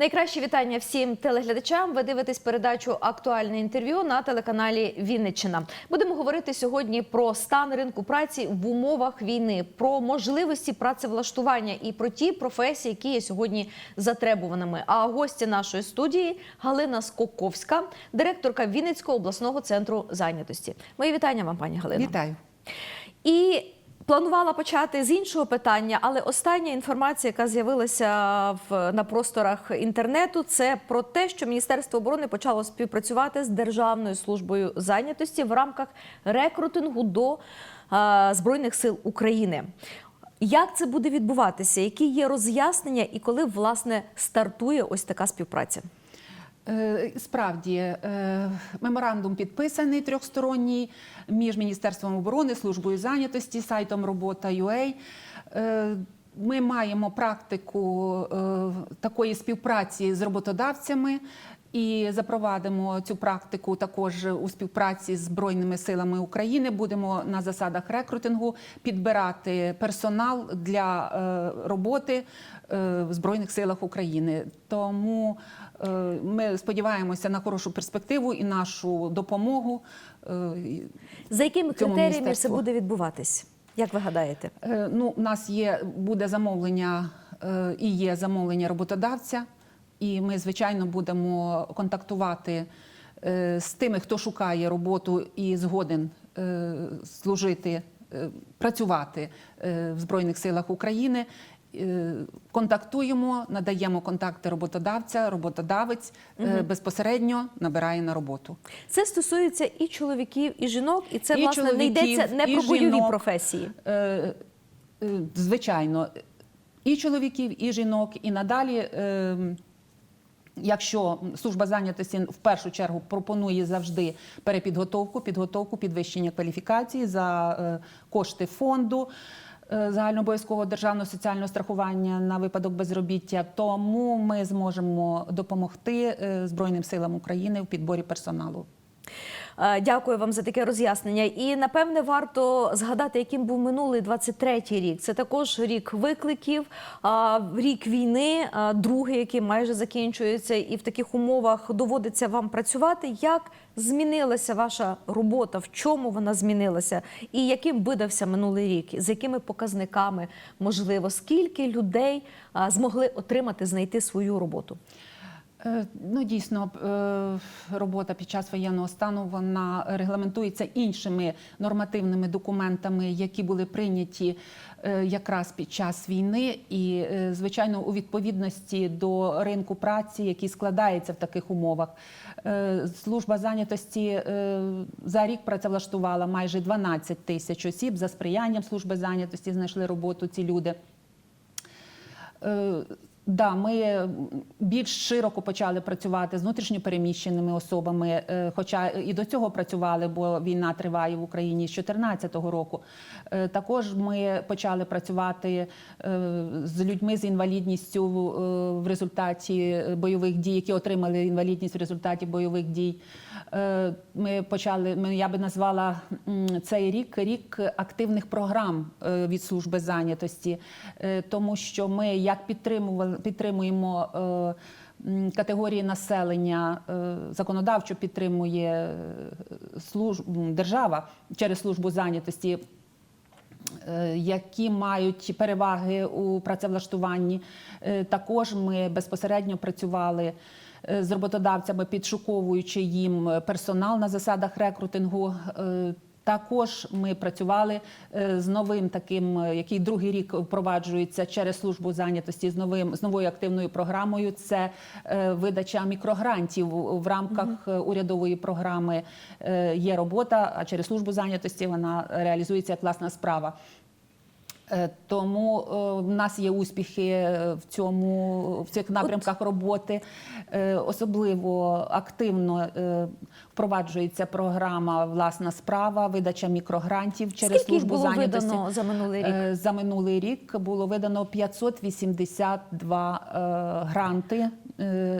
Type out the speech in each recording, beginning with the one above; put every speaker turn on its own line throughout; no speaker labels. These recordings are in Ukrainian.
Найкраще вітання всім телеглядачам. Ви дивитесь передачу Актуальне інтерв'ю на телеканалі Вінниччина. Будемо говорити сьогодні про стан ринку праці в умовах війни, про можливості працевлаштування і про ті професії, які є сьогодні затребуваними. А гості нашої студії Галина Скоковська, директорка Вінницького обласного центру зайнятості. Мої вітання вам, пані Галино.
Вітаю.
І планувала почати з іншого питання, але остання інформація, яка з'явилася в на просторах інтернету, це про те, що Міністерство оборони почало співпрацювати з Державною службою зайнятості в рамках рекрутингу до е, Збройних сил України. Як це буде відбуватися? Які є роз'яснення, і коли власне стартує ось така співпраця?
Е, Справді, е, меморандум підписаний трьохсторонній між Міністерством оборони, службою зайнятості, сайтом робота.ua. Е, Ми маємо практику такої співпраці з роботодавцями і запровадимо цю практику також у співпраці з Збройними силами України. Будемо на засадах рекрутингу підбирати персонал для е, роботи е, в Збройних силах України. Тому е, ми сподіваємося на хорошу перспективу і нашу допомогу.
За якими критеріями це буде відбуватись? Як ви гадаєте?
Ну, у нас є буде замовлення і є замовлення роботодавця, і ми, звичайно, будемо контактувати е, з тими, хто шукає роботу і згоден е, служити, е, працювати в Збройних силах України. Контактуємо, надаємо контакти роботодавця, роботодавець е, безпосередньо набирає на роботу.
Це стосується і чоловіків, і жінок, і це
І
власне не йдеться не про бойові
жінок.
професії.
Звичайно, і чоловіків, і жінок, і надалі. Якщо служба зайнятості в першу чергу пропонує завжди перепідготовку, підготовку, підвищення кваліфікації за е, кошти фонду е, загальнообов'язкового державного соціального страхування на випадок безробіття, тому ми зможемо допомогти е, Збройним силам України в підборі персоналу.
Е, Дякую вам за таке роз'яснення. І напевне варто згадати, яким був минулий 23-й рік. Це також рік викликів, рік війни, другий, який майже закінчується, і в таких умовах доводиться вам працювати. Як змінилася ваша робота? В чому вона змінилася? І яким видався минулий рік? З якими показниками можливо? Скільки людей змогли отримати, знайти свою роботу?
Е, Ну, дійсно, е, робота під час воєнного стану вона регламентується іншими нормативними документами, які були прийняті е, якраз під час війни, і звичайно, у відповідності до ринку праці, який складається в таких умовах. Служба зайнятості за рік працевлаштувала майже 12 тисяч осіб за сприянням служби зайнятості. Знайшли роботу ці люди. Е, Да, ми більш широко почали працювати з внутрішньопереміщеними особами, е, хоча і до цього працювали, бо війна триває в Україні з 2014 року. Е, Також ми почали працювати е, з людьми з інвалідністю е, в результаті бойових дій, які отримали інвалідність в результаті бойових дій. Е, Ми почали, я би назвала цей рік рік активних програм е, від служби зайнятості, е, тому що ми як підтримували, підтримуємо. е, Категорії населення е, законодавчо підтримує е, служб, держава через службу зайнятості, які мають переваги у працевлаштуванні. Також ми безпосередньо працювали з роботодавцями, підшуковуючи їм персонал на засадах рекрутингу. Також ми працювали е, з новим таким, е, який другий рік впроваджується через службу зайнятості з новим з новою активною програмою. Це е, видача мікрогрантів в рамках урядової програми є робота, а через службу зайнятості вона реалізується як власна справа. Е, Тому е, в нас є успіхи е, в цьому в цих напрямках роботи. Особливо активно впроваджується програма Власна справа, видача мікрогрантів через
Скільки
службу
було видано за минулий рік?
За минулий рік було видано 582 е, гранти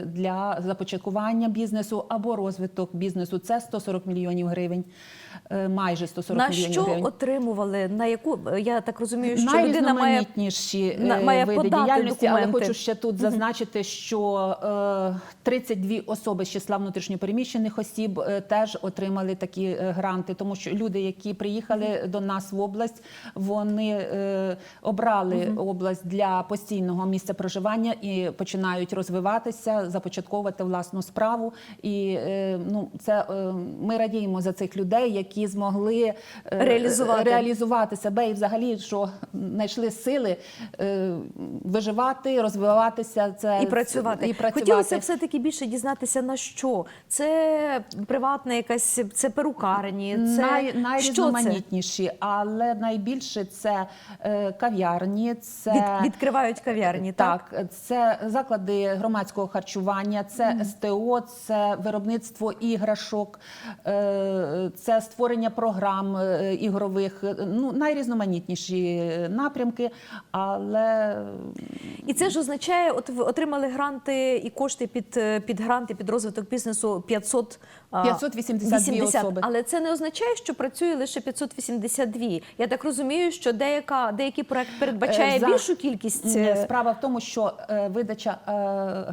для започаткування бізнесу або розвиток бізнесу. Це 140 мільйонів гривень, майже 140
На
мільйонів
що отримували? На яку я так розумію, що людина має на-
е,
має
види
подати
діяльності, але хочу ще тут зазначити, що е, 32 особи з числа внутрішньопереміщених осіб е, теж отримали такі е, гранти, тому що люди, які приїхали до нас в область, вони е, обрали область для постійного місця проживання і починають розвиватися, започатковувати власну справу. І е, ну, це е, ми радіємо за цих людей, які змогли е,
Реалізувати.
реалізувати себе і взагалі, що знайшли сили е, виживати, розвиватися це
і працювати.
І працювати.
Хотілося все таки більше дізнатися на що. Це приватна якась це перукарні, це
Най,
що це?
найрізноманітніші, але найбільше це е, кав'ярні, це
Від, відкривають кав'ярні, так?
Так, це заклади громадського харчування, це СТО, це виробництво іграшок, е, це створення програм е, ігрових, е, ну найрізноманітніші напрямки, але
І це ж означає, от ви отримали гранти і кошти під, е, під гранти, під розвиток бізнесу 500, а,
582
80.
особи.
Але це не означає, що працює лише 582. Я так розумію, що деяка, деякий проект передбачає
Е, за-
більшу кількість.
Ні,
е,
Справа в тому, що е, видача е,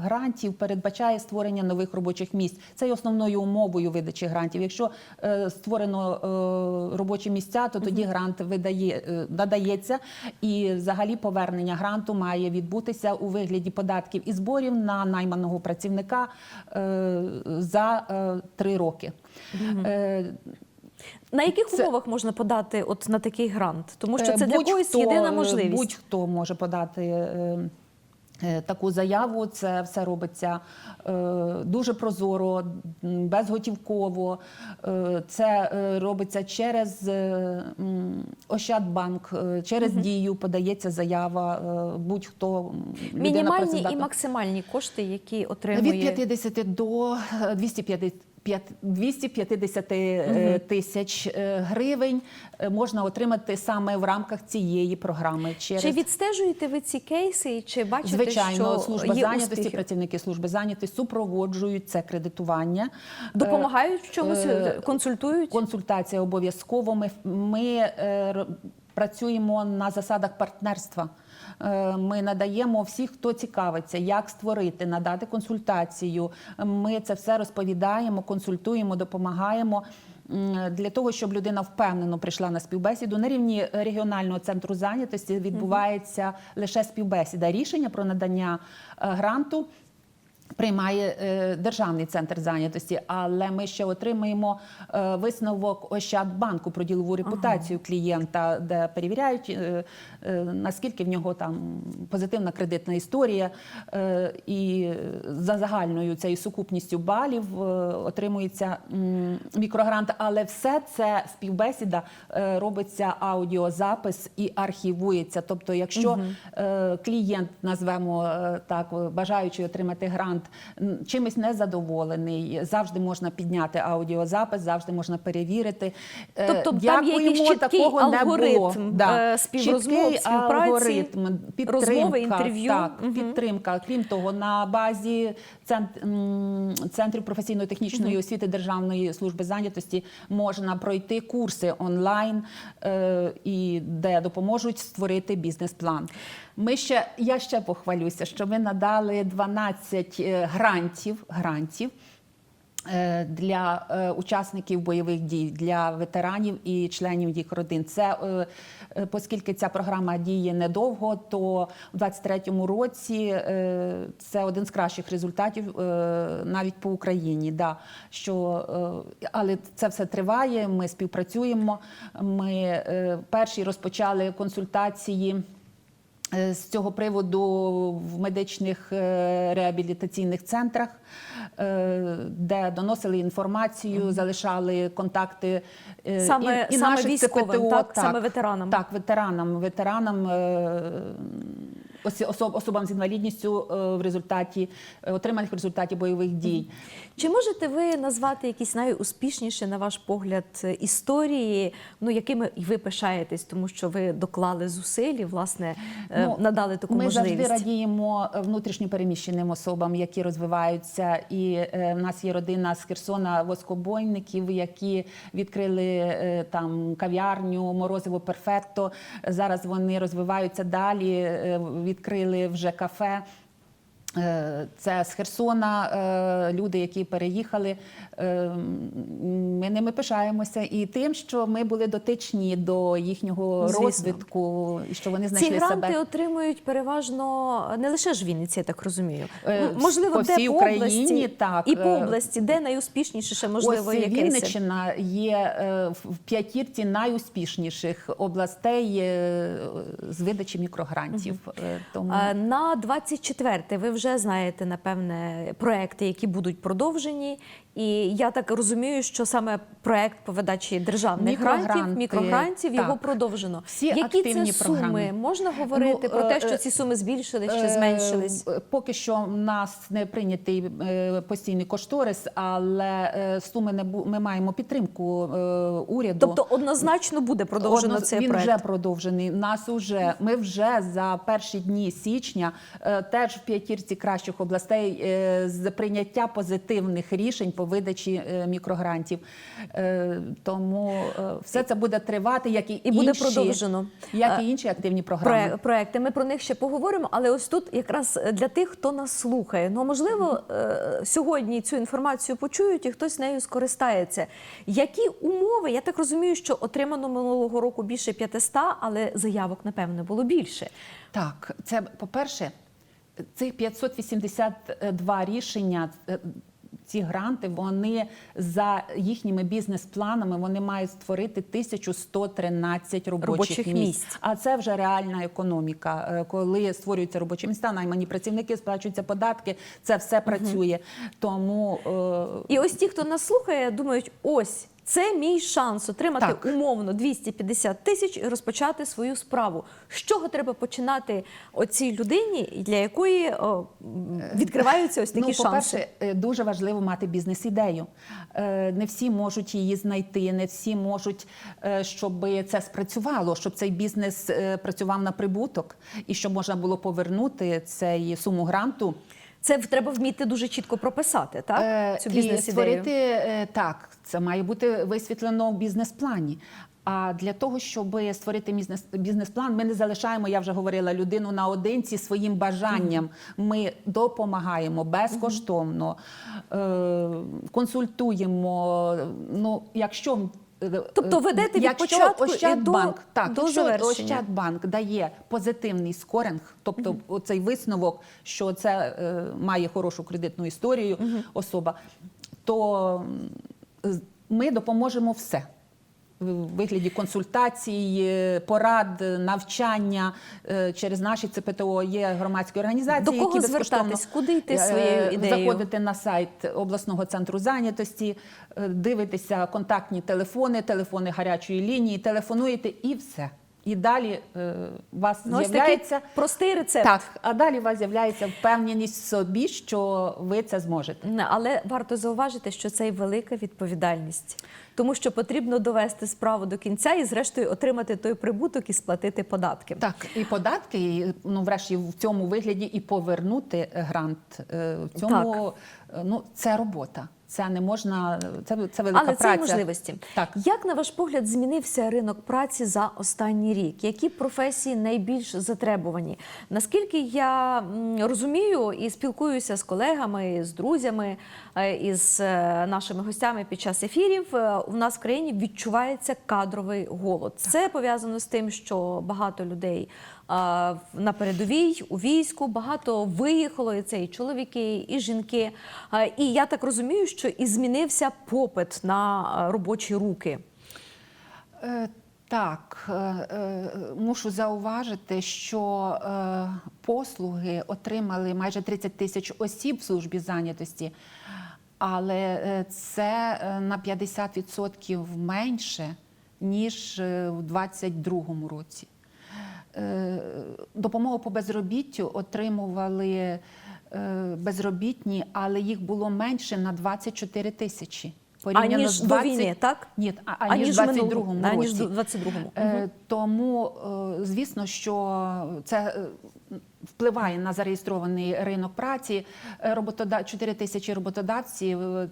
грантів передбачає створення нових робочих місць. Це є основною умовою видачі грантів. Якщо е, створено е, робочі місця, то тоді грант видає е, надається, і взагалі повернення гранту має відбутися у вигляді податків і зборів на найманого працівника е, за е, три роки. Е,
На яких
Це-
умовах можна подати от на такий грант? Тому що
Е,
це для когось єдина
е,
можливість.
Будь-хто може подати. е, е, Таку заяву це все робиться дуже прозоро, безготівково. Це робиться через Ощадбанк, через дію подається заява. будь-хто
Мінімальні і максимальні кошти, які отримує
Від 50 до е, 250 п'ят- 250 е, тисяч е, гривень е, можна отримати саме в рамках цієї програми. Через
Чи відстежуєте ви ці кейси і чи бачите,
звичайно
що
служба
є
зайнятості,
успіхи?
працівники служби зайнятості супроводжують це кредитування.
допомагають в чомусь, консультують?
Консультація обов'язково. Ми, ми працюємо на засадах партнерства. Е, Ми надаємо всіх, хто цікавиться, як створити, надати консультацію. Ми це все розповідаємо, консультуємо, допомагаємо. Для того щоб людина впевнено прийшла на співбесіду на рівні регіонального центру зайнятості відбувається лише співбесіда. Рішення про надання е, гранту приймає е, державний центр зайнятості, але ми ще отримаємо е, висновок Ощадбанку про ділову репутацію клієнта, де перевіряють е, е, наскільки в нього там позитивна кредитна історія, е, і за загальною цією сукупністю балів е, отримується м, мікрогрант. Але все це співбесіда е, робиться аудіозапис і архівується. Тобто, якщо е, клієнт назвемо е, так, бажаючи отримати грант, м, чимось незадоволений, завжди можна підняти аудіозапис, завжди можна перевірити.
Тобто Дякуємо, там є якийсь чіткий
такого не було.
Да. е, співрозмов,
Чіткий
співпраці,
алгоритм, підтримка,
розмови, інтерв'ю.
Так,
угу.
підтримка. Крім того, на базі центрів професійно-технічної освіти Державної служби зайнятості можна пройти курси онлайн, е, і де допоможуть створити бізнес-план. Ми ще я ще похвалюся, що ми надали 12 е, грантів. грантів для е, учасників бойових дій, для ветеранів і членів їх родин. Це е, е, оскільки ця програма діє недовго, то в 23-му році е, це один з кращих результатів е, навіть по Україні. Да, що, е, але це все триває. Ми співпрацюємо. Ми е, перші розпочали консультації. Е, З цього приводу в медичних е, реабілітаційних центрах, е, де доносили інформацію, залишали контакти
Саме-
і, і
саме
наших
військовим,
ЦПТО,
так? Саме ветеранам.
Так, ветеранам, ветеранам. Е, особ- особам з інвалідністю е, в результаті е, отриманих в результаті бойових дій.
Чи можете ви назвати якісь найуспішніші, на ваш погляд, історії, ну якими ви пишаєтесь, тому що ви доклали зусиль і, власне, е,
Ну,
надали таку
Ми
можливість?
завжди радіємо внутрішньо переміщеним особам, які розвиваються. І е, в нас є родина з Херсона воскобойників, які відкрили е, там кав'ярню, морозиво перфекто. Зараз вони розвиваються далі, е, відкрили вже кафе. Е, Це з Херсона е, люди, які переїхали. Е, Ми ними пишаємося і тим, що ми були дотичні до їхнього
Звісно.
розвитку, і що вони
Ці
знайшли
гранти
себе.
отримують переважно не лише ж Вінниці, я так розумію. Можливо,
по
де
всій
по
Україні,
області,
так,
і по області, де найуспішніше ще можливо
Ось
якийсь.
Вінниччина є в п'ятірці найуспішніших областей з видачі мікрогрантів. Е, Тому
На 24 ви вже знаєте, напевне, проекти, які будуть продовжені. І я так розумію, що саме проект по видачі державних грантів, мікрогрантів,
так.
його продовжено.
Всі
Які
активні
це
програми.
Можна говорити
Ну,
про те,
е,
що
е,
ці суми збільшились чи
Е,
зменшились?
Поки що в нас не прийнятий постійний кошторис, але суми не бу- ми маємо підтримку уряду.
Тобто однозначно буде продовжено
Одно-
цей
він
проект.
вже продовжений. Нас уже ми вже за перші дні січня теж в п'ятірці кращих областей е, з прийняття позитивних рішень по видачі е, мікрогрантів. Е, Тому все це буде тривати, як і,
І буде
інші,
продовжено.
як і інші активні програми.
Проекти. Ми про них ще поговоримо, але ось тут якраз для тих, хто нас слухає. Ну можливо, сьогодні цю інформацію почують і хтось нею скористається. Які умови? Я так розумію, що отримано минулого року більше 500, але заявок напевно було більше.
Так, це по-перше, цих 582 рішення. е, Ці гранти вони за їхніми бізнес-планами вони мають створити 1113 робочих,
Робочих
місць.
місць.
А це вже реальна економіка. Е, Коли створюються робочі місця, наймані працівники сплачуються податки. Це все працює. Тому е,
І ось ті, хто нас слухає, думають, ось. Це мій шанс отримати
Так.
умовно 250 тисяч і розпочати свою справу. З чого треба починати оцій людині, для якої о, відкриваються ось такі
ну,
шанси?
по-перше, е, дуже важливо мати бізнес-ідею. Е, Не всі можуть її знайти, не всі можуть, е, щоб це спрацювало, щоб цей бізнес е, працював на прибуток і щоб можна було повернути цей суму гранту.
Це треба вміти дуже чітко прописати, так?
Е,
Цю бізнес-ідею.
створити е, так, це має бути висвітлено в бізнес-плані. А для того, щоб створити бізнес, бізнес-план, ми не залишаємо, я вже говорила, людину наодинці своїм бажанням. Ми допомагаємо безкоштовно, е, консультуємо. Ну, якщо
Тобто ведете від початку і
Ощадбанк,
до-
так,
до
якщо
завершення.
Ощадбанк дає позитивний скоринг, тобто цей висновок, що це е, має хорошу кредитну історію особа, то ми допоможемо все. В вигляді консультацій, порад, навчання е, через наші ЦПТО є громадські організації.
До кого
які безкоштовно
звертатись? Куди йти
Е,
своєю ідеєю?
Заходите на сайт обласного центру зайнятості, е, дивитеся контактні телефони, телефони гарячої лінії, телефонуєте і все. І далі е, у вас
Ну, ось такий
з'являється
простий рецепт.
так, а далі у вас з'являється впевненість в собі, що ви це зможете.
Але варто зауважити, що це і велика відповідальність, тому що потрібно довести справу до кінця і, зрештою, отримати той прибуток і сплатити податки.
Так, і податки, і, ну врешті в цьому вигляді і повернути грант. Е, В цьому е, ну це робота. Це не можна, це, це велика
Але це
праця.
є можливості.
Так.
Як на ваш погляд змінився ринок праці за останній рік? Які професії найбільш затребувані? Наскільки я розумію і спілкуюся з колегами, з друзями, е, із нашими гостями під час ефірів, у нас в країні відчувається кадровий голод. Це пов'язано з тим, що багато людей на передовій у війську багато виїхало, і це і чоловіки, і жінки. І я так розумію, що і змінився попит на робочі руки.
Е, Так, е, е, мушу зауважити, що послуги отримали майже 30 тисяч осіб в службі зайнятості, але е, це е, на 50% менше, ніж е, в 2022 році. Допомогу по безробіттю отримували безробітні, але їх було менше на 24 тисячі. Порівняно
Аніж
з
до
20
війни, так?
Ні, а- аніж в 22-му році.
Аніж 22-му.
Е, Тому, звісно, що це впливає на зареєстрований ринок праці. Е, Роботода... 4 тисячі роботодавців, е,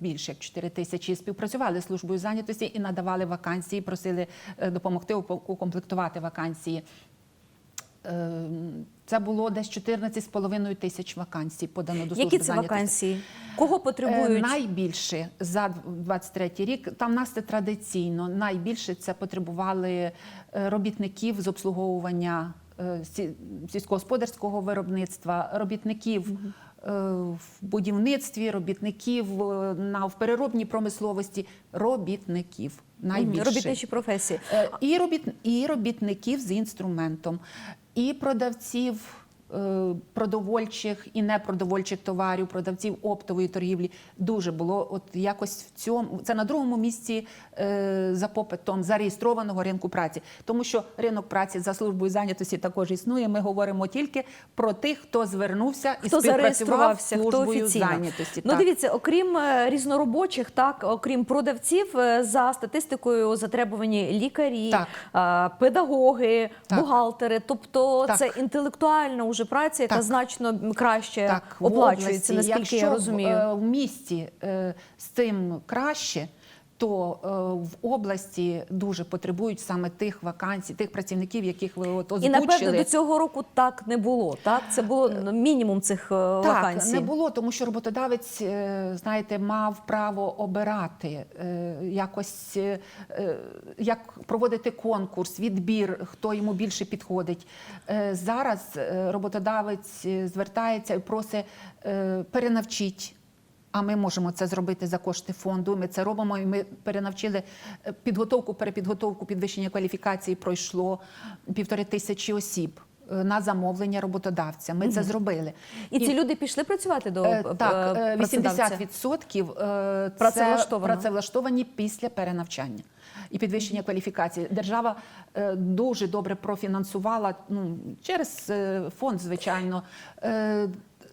більше як 4 тисячі, співпрацювали з службою зайнятості і надавали вакансії, просили е, допомогти укомплектувати вакансії. Це було десь 14,5 тисяч вакансій подано до служби
Які це
зайнятості.
вакансії? Кого потребують?
Найбільше за 23 рік там нас це традиційно. Найбільше це потребували робітників з обслуговування сільськогосподарського виробництва, робітників. е, В будівництві робітників е, на в переробній промисловості робітників найбільше
Робітничі професії.
Е, і робіт і робітників з інструментом, і продавців. Е, Продовольчих і непродовольчих товарів, продавців оптової торгівлі дуже було от якось в цьому. Це на другому місці е, за попитом зареєстрованого ринку праці, тому що ринок праці за службою зайнятості також існує. Ми говоримо тільки про тих, хто звернувся і
Хто
співпрацював з
хто
службою
офіційно.
зайнятості.
Ну
Так.
дивіться, окрім е, різноробочих, так окрім продавців, за статистикою затребувані лікарі,
Так.
педагоги,
Так.
бухгалтери. Тобто
Так.
це інтелектуальна уже праця, яка
Так.
значно краще
так,
оплачується,
області.
наскільки
Якщо
я розумію.
е, В місті е, з цим краще. То е, в області дуже потребують саме тих вакансій, тих працівників, яких ви от
І напевно до цього року так не було. Так, це було ну, мінімум цих е,
Так,
вакансій.
не було, тому що роботодавець, е, знаєте, мав право обирати е, якось е, е, як проводити конкурс, відбір, хто йому більше підходить. Е, Зараз е, роботодавець е, звертається і просить е, перенавчіть. А ми можемо це зробити за кошти фонду. Ми це робимо. І ми перенавчили е, підготовку, перепідготовку, підвищення кваліфікації пройшло півтори тисячі осіб е, на замовлення роботодавця. Ми це зробили.
І ці люди пішли працювати до
Е, Так, е, 80% е, це
Працевлаштовано.
працевлаштовані після перенавчання і підвищення кваліфікації. Держава дуже добре профінансувала ну, через фонд, звичайно,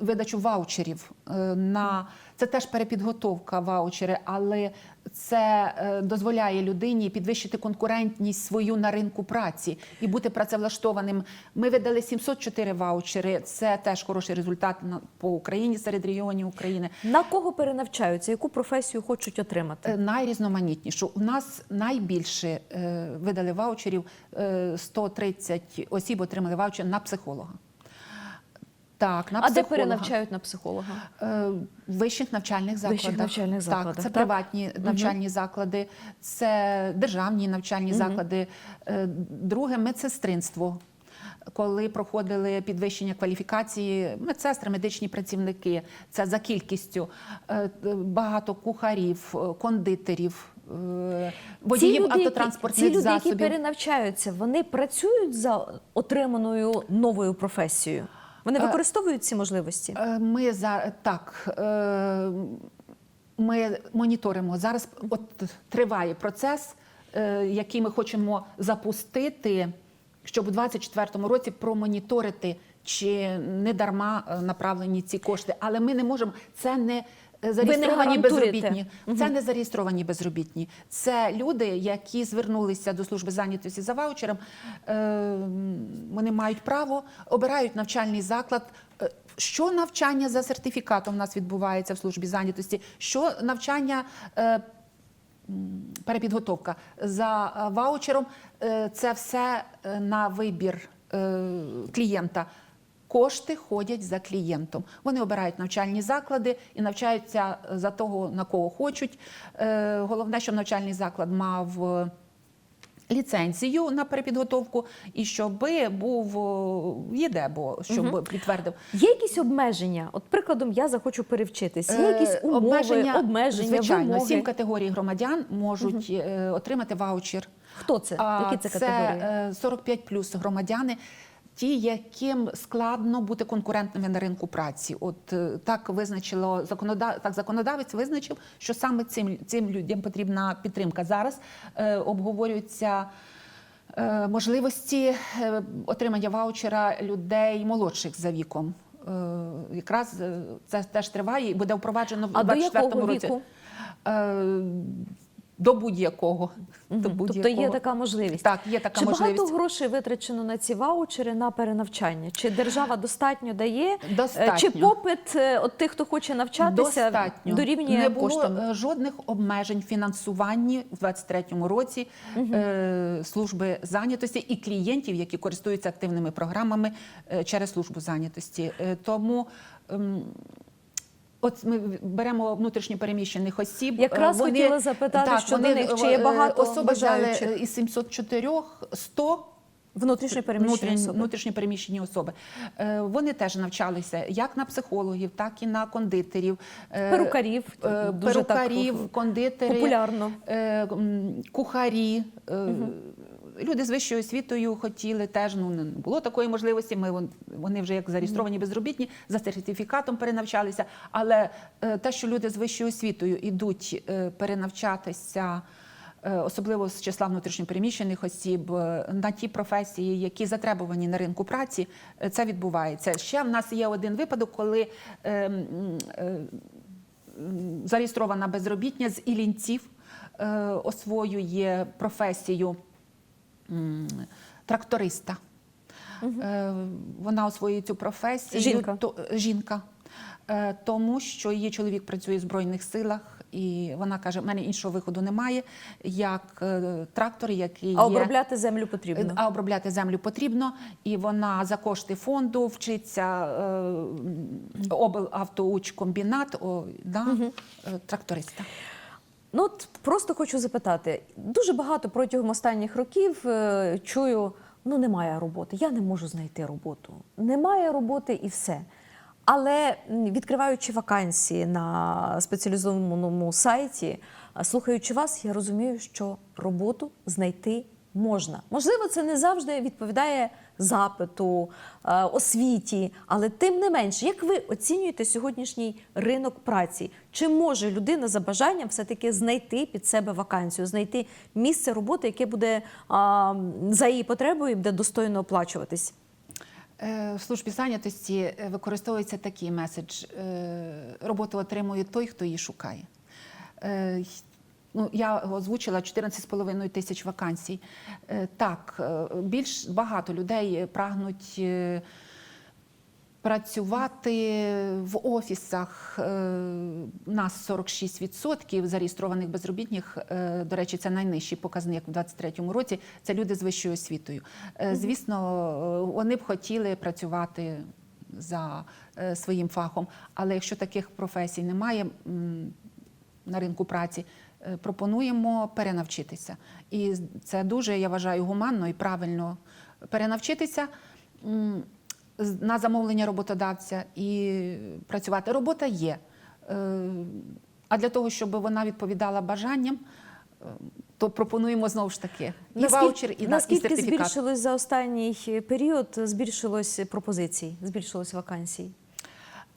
видачу ваучерів е, на це теж перепідготовка ваучери, але це е, дозволяє людині підвищити конкурентність свою на ринку праці і бути працевлаштованим. Ми видали 704 ваучери. Це теж хороший результат по Україні серед регіонів України.
На кого перенавчаються? Яку професію хочуть отримати?
Е, Найрізноманітнішу. У нас найбільше видали ваучерів, е, 130 осіб отримали ваучер на психолога. Так, на
а де перенавчають на психолога?
Е, В вищих навчальних закладах.
Вищих навчальних
Так,
закладах,
це
так?
приватні навчальні заклади, це державні навчальні заклади. Е, Друге медсестринство. Коли проходили підвищення кваліфікації, медсестри, медичні працівники, це за кількістю е, багато кухарів, кондитерів, водіїв
які-
автотранспортних
ці люди,
засобів.
які перенавчаються, вони працюють за отриманою новою професією. Вони
Е,
використовують ці можливості.
Е, Ми за так. е, Ми моніторимо зараз. От триває процес, який ми хочемо запустити, щоб у 2024 році промоніторити, чи не дарма направлені ці кошти. Але ми не можемо. Це не зареєстровані
гарантуєте?
безробітні. Це не зареєстровані безробітні. Це люди, які звернулися до служби зайнятості за ваучером. Е, Вони мають право, обирають навчальний заклад. Е, Що навчання за сертифікатом у нас відбувається в службі зайнятості? Що навчання е, перепідготовка за е, ваучером? Е, Це все е, на вибір е, клієнта. Кошти ходять за клієнтом. Вони обирають навчальні заклади і навчаються за того, на кого хочуть. Е, Головне, щоб навчальний заклад мав е, ліцензію на перепідготовку і щоб був е, ЄДЕБО, щоб підтвердив.
Є якісь обмеження? От прикладом, я захочу перевчитись. Є якісь
Е,
умови, обмеження,
звичайно,
вимоги?
сім категорій громадян можуть е, отримати ваучер.
Хто це? Які це категорії?
е, 45 плюс громадяни. Ті, яким складно бути конкурентними на ринку праці, от е, так визначило законодав... так законодавець визначив, що саме цим цим людям потрібна підтримка. Зараз е, обговорюється Е, Можливості е, отримання ваучера людей молодших за віком. Е, Якраз це теж триває і буде впроваджено в
А до
24
якого
році.
віку?
Е, До будь-якого. До
Мгм. Тобто є така можливість.
Так, є така
Чи
можливість.
багато грошей витрачено на ці ваучери на перенавчання? Чи держава достатньо дає? Е,
Достатньо.
Чи попит е, от тих, хто хоче навчатися,
Достатньо.
дорівнює
не було
коштам?
е, жодних обмежень фінансуванні в 23-му році е, служби зайнятості і клієнтів, які користуються активними програмами е, через службу зайнятості. Е, тому ем, От ми беремо внутрішньо переміщених осіб.
Якраз
е,
хотіла запитати щодо
вони,
них, чи є
е,
багато
особи взяли
бажаючих?
е, із 704 100
Внутрішньо переміщені
внутрішні,
особи.
внутрішньо особи. Е, Вони теж навчалися як на психологів, так і на кондитерів, е,
Перукарів,
е,
дуже
перукарів,
так
кондитери,
популярно.
е, кухарі. е, Люди з вищою освітою хотіли теж, ну не було такої можливості. Ми вон- вони вже як зареєстровані безробітні за сертифікатом перенавчалися. Але е, те, що люди з вищою освітою йдуть е, перенавчатися. е, Особливо з числа внутрішньопереміщених осіб на ті професії, які затребувані на ринку праці, це відбувається. Ще в нас є один випадок, коли е, е, зареєстрована безробітня з Ілінців е, освоює професію тракториста. Е, Вона освоює цю професію.
Жінка.
То, жінка. Е, Тому що її чоловік працює в Збройних силах, і вона каже: в мене іншого виходу немає, як е, трактор, який
А
є.
обробляти землю потрібно.
А обробляти землю потрібно, і вона за кошти фонду вчиться е, облавтоучкомбінат о, на е, тракториста.
Ну от просто хочу запитати: дуже багато протягом останніх років е, чую: ну немає роботи, я не можу знайти роботу. Немає роботи і все. Але відкриваючи вакансії на спеціалізованому сайті, слухаючи вас, я розумію, що роботу знайти можна. Можливо, це не завжди відповідає запиту, е, освіті, але тим не менше, як ви оцінюєте сьогоднішній ринок праці? Чи може людина за бажанням все-таки знайти під себе вакансію, знайти місце роботи, яке буде за її потребою і буде достойно оплачуватись?
Е, В службі зайнятості е, використовується такий меседж: роботу отримує той, хто її шукає. Ну, я озвучила 14,5 тисяч вакансій. Е, Так, е, більш багато людей прагнуть е, працювати в офісах. Нас 46% зареєстрованих безробітних. До речі, це найнижчий показник у 2023 році. Це люди з вищою освітою. Звісно, вони б хотіли працювати за своїм фахом, але якщо таких професій немає на ринку праці, пропонуємо перенавчитися. І це дуже, я вважаю, гуманно і правильно перенавчитися на замовлення роботодавця і працювати. Робота є. Е, А для того, щоб вона відповідала бажанням, е, то пропонуємо знову ж таки і ваучер, і, на- і
наскільки
сертифікат.
збільшилось за останній період? Збільшилось пропозицій, збільшилось вакансій?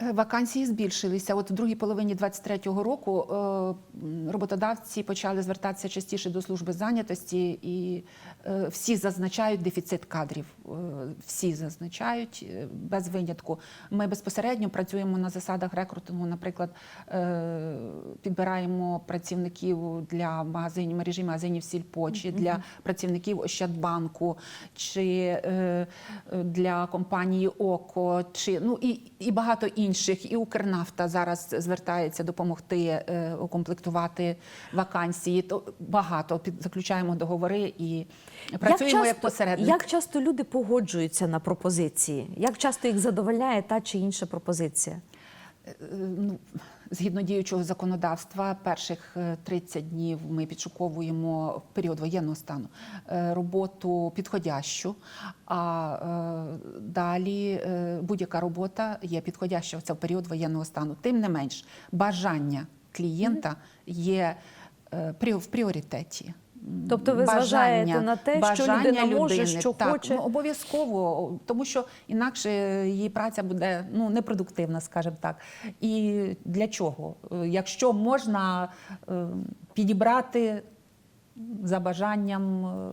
Е, Вакансії збільшилися. От в другій половині 23-го року е, роботодавці почали звертатися частіше до служби зайнятості, і е, всі зазначають дефіцит кадрів. Всі зазначають без винятку. Ми безпосередньо працюємо на засадах рекрутингу. Наприклад, підбираємо працівників для магазинів мережі магазинів Сільпо, чи для працівників Ощадбанку, чи для компанії Око, чи ну і, і багато інших. І Укрнафта зараз звертається допомогти е, укомплектувати вакансії. То багато заключаємо договори і працюємо як, посередник.
Як часто люди погоджуються на пропозиції? Як часто їх задовольняє та чи інша пропозиція?
Е, згідно діючого законодавства, перших е, 30 днів ми підшуковуємо в період воєнного стану е, роботу підходящу. А е, далі е, будь-яка робота є підходяща в період воєнного стану. Тим не менш, бажання клієнта є е, в пріоритеті.
Тобто ви зважаєте на те, що
бажання
людина може,
людини.
що
так,
хоче?
ну, Обов'язково, тому що інакше її праця буде ну непродуктивна, скажімо так. І для чого? Якщо можна е, підібрати за бажанням е,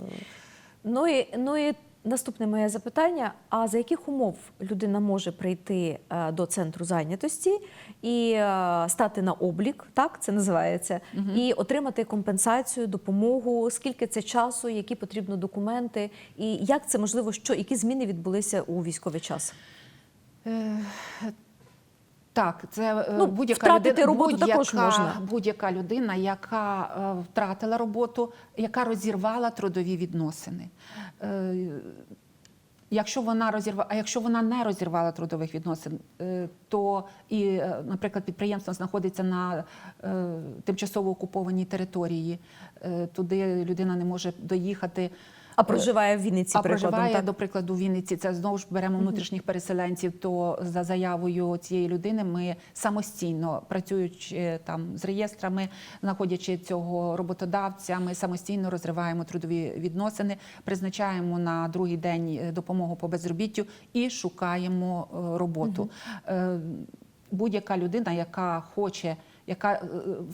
Ну і, ну і наступне моє запитання: а за яких умов людина може прийти е, до центру зайнятості і е, стати на облік, так це називається, і отримати компенсацію, допомогу, скільки це часу, які потрібно документи, і як це можливо, що які зміни відбулися у військовий час?
Так, це е,
Ну,
будь-яка людина,
роботу
будь-яка,
також можна.
будь-яка людина, яка е, втратила роботу, яка розірвала трудові відносини. Е, Якщо вона розірва, а якщо вона не розірвала трудових відносин, е, то і, е, наприклад, підприємство знаходиться на тимчасово окупованій території, туди людина не може доїхати.
А проживає в Вінниці,
А
прикладом,
проживає,
так?
до прикладу, в Вінниці, це знову ж беремо внутрішніх переселенців, то за заявою цієї людини ми самостійно, працюючи там з реєстрами, знаходячи цього роботодавця, ми самостійно розриваємо трудові відносини, призначаємо на другий день е, допомогу по безробіттю і шукаємо е, роботу. Е, Будь-яка людина, яка хоче яка е,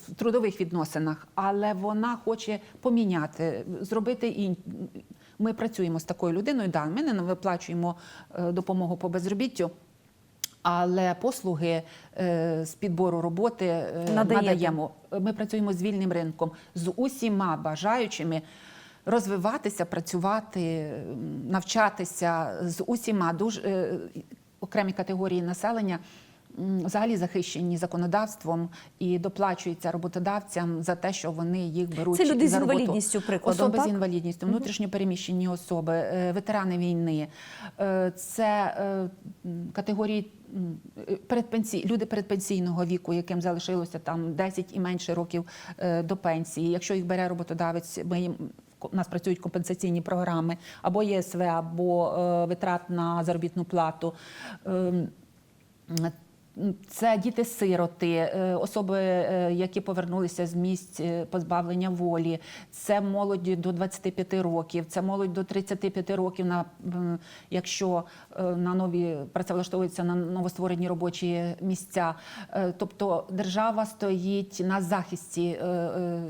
в трудових відносинах, але вона хоче поміняти, зробити ін... Ми працюємо з такою людиною. Да, ми не виплачуємо е, допомогу по безробіттю. Але послуги е, з підбору роботи
Надаєте.
надаємо. Ми працюємо з вільним ринком з усіма бажаючими розвиватися, працювати, навчатися з усіма дуже окремі категорії населення. Взагалі захищені законодавством і доплачуються роботодавцям за те, що вони їх беруть
Це люди
за роботу.
інвалідністю, прикладом,
особи
так?
з інвалідністю, внутрішньо переміщені особи, е, ветерани війни. Е, Це е, категорії е, передпенсій, люди передпенсійного віку, яким залишилося там 10 і менше років е, до пенсії. Якщо їх бере роботодавець, ми їм у нас працюють компенсаційні програми або ЄСВ, або е, витрат на заробітну плату. Ем, це діти-сироти, е, особи, е, які повернулися з місць е, позбавлення волі, це молодь до 25 років, це молодь до 35 років, на, якщо на нові працевлаштовуються на новостворені робочі місця. Тобто держава стоїть на захисті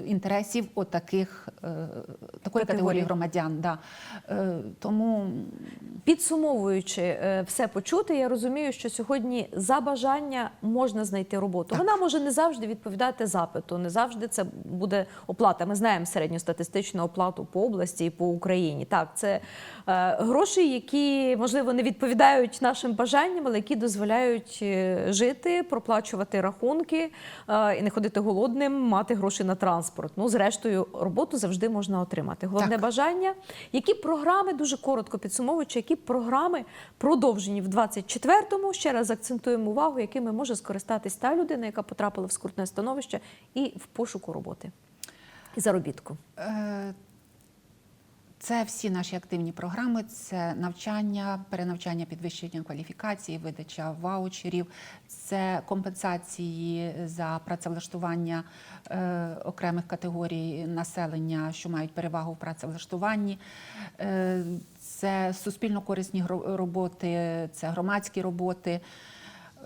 інтересів отаких, е, такої
Категорії.
категорії громадян. Да. Тому
Підсумовуючи все почути, я розумію, що сьогодні за бажання можна знайти роботу. Вона може не завжди відповідати запиту, не завжди це буде оплата. Ми знаємо середньостатистичну оплату по області і по Україні. Так, це е, гроші, які можливо не відповідають нашим бажанням, але які дозволяють е, жити, проплачувати рахунки е, і не ходити голодним, мати гроші на транспорт. Ну, зрештою, роботу завжди можна отримати. Головне
Так.
бажання. Які програми дуже коротко підсумовуючи, які програми продовжені в 24-му, ще раз акцентуємо увагу, якими може скористатись та людина, яка потрапила в скрутне становище, і в пошуку роботи і заробітку.
Е, Це всі наші активні програми: це навчання, перенавчання, підвищення кваліфікації, видача ваучерів, це компенсації за працевлаштування е, окремих категорій населення, що мають перевагу в працевлаштуванні. Е, Це суспільно корисні роботи, це громадські роботи.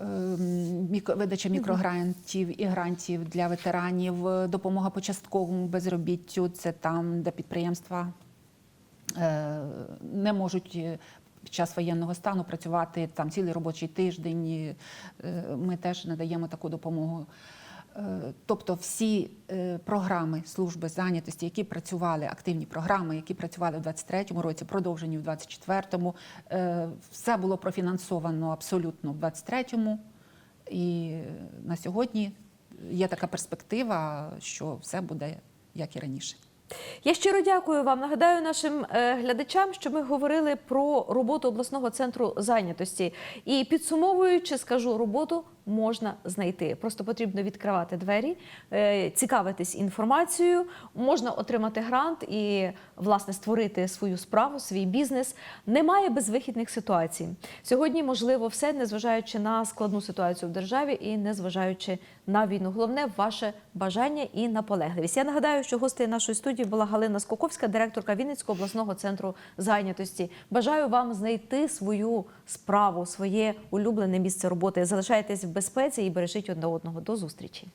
Ем, видача мікрогрантів і грантів для ветеранів, допомога по частковому безробіттю. Це там, де підприємства е, не можуть е, під час воєнного стану працювати там цілий робочий тиждень. е, Ми теж надаємо таку допомогу. Е, Тобто всі е, програми служби зайнятості, які працювали, активні програми, які працювали в 23-му році, продовжені в 24-му, е, все було профінансовано абсолютно в 23-му. І на сьогодні є така перспектива, що все буде як і раніше.
Я щиро дякую вам. Нагадаю нашим глядачам, що ми говорили про роботу обласного центру зайнятості. І підсумовуючи, скажу, роботу можна знайти. Просто потрібно відкривати двері, е, цікавитись інформацією, можна отримати грант і власне створити свою справу, свій бізнес. Немає безвихідних ситуацій. Сьогодні можливо все, незважаючи на складну ситуацію в державі і незважаючи на війну. Головне ваше бажання і наполегливість. Я нагадаю, що гостею нашої студії була Галина Скоковська, директорка Вінницького обласного центру зайнятості. Бажаю вам знайти свою справу, своє улюблене місце роботи. Залишайтесь в безпеці і бережіть одне одного. До зустрічі.